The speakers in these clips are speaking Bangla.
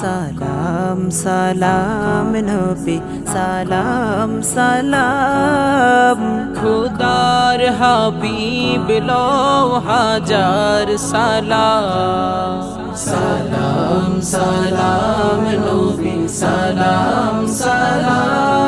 সালাম সালাম নবী সালাম সালাম। খুদার হাবিব লো হাজার সালাম। সালাম সালাম নবী সালাম সালাম।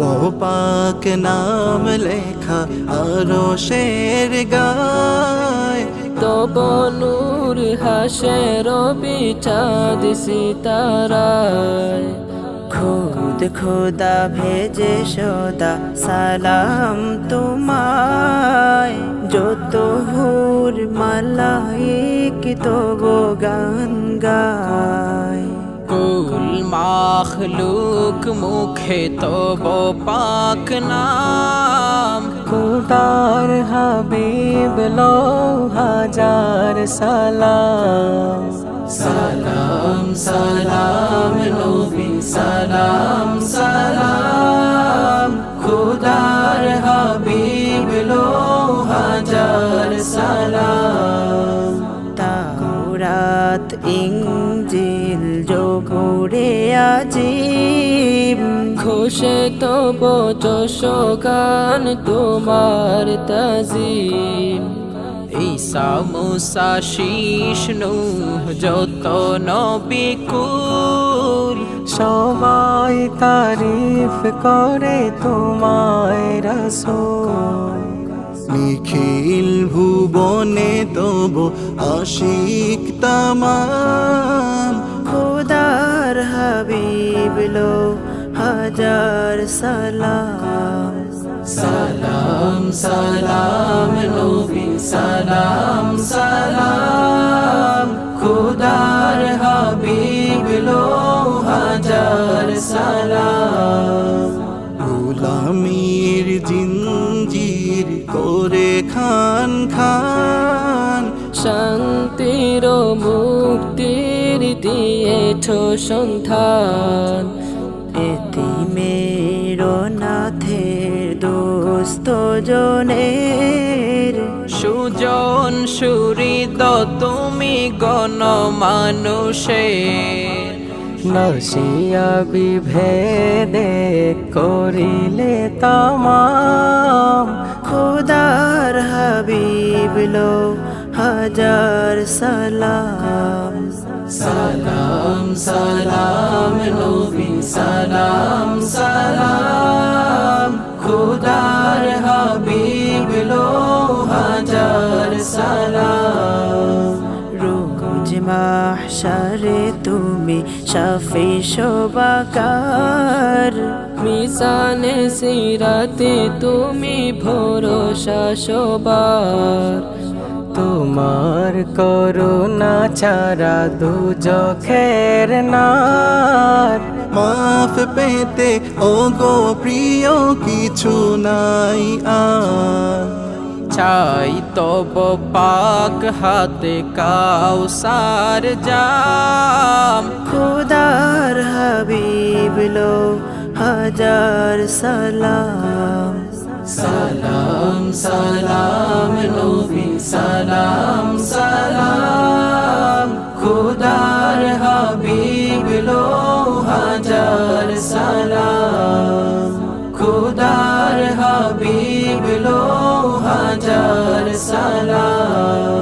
গো পাক নাম লেখা আরও শের গায় তব নূর হাসে রবি চাঁদ সিতারায় খুদ খুদা ভেজে সদা সালাম তোমায় যত হুর মালাইক তব গান গায় মাখলুক মুখে তব পাক নাম খুদার হাবিব লো হাজার সালাম সালাম সালাম নবী সালাম সালাম খুদার হাবিব লো হাজার সালাম তাওরাত ইঞ্জিল জবুরে আজিম খুশে তব যশ তোমার তাজিম। ঈসা মুসা শীষ নূহ যত নবী সবাই তারিফ করে তোমায় রসোল। নিখিল ভুবনে তব আশিক তামাম। খুদার হাবিব লো হাজার সালাম। সালাম সালাম, নবী, সালাম সালাম। খুদার হাবিব লো হাজার সালাম। গোলামির জিঞ্জির করে খান খান। শান্তির মুক্তির দিয়েছ এতিমের নাথের দোস্ত জনের। সুজন সুরিদ তুমি গণ মানুষের নসিয়া বিভেদে করিলে তামাম। খুদার হাবিব লো হাজার সালাম। সালাম সালাম নবী সালাম সালাম। খুদার হাবিব লো হাজার সালাম। রোজ মাহশারে তুমি শাফি শোবাকার। মিসানে সিরাতে তুমি ভরসা সবার তোমার করুণা ছাড়া দু চোখের নার। মাফ পেতে ও গো প্রিয় কিছু নাই আর। চাই তব পাক হাতে কাউসার জাম। খুদার হাবিব লো হাজার সালাম। সালাম সালাম। নবী সালাম সালাম। খুদার হাবিব লো হাজার সালাম। খুদার হাবিব লো হাজার সালাম।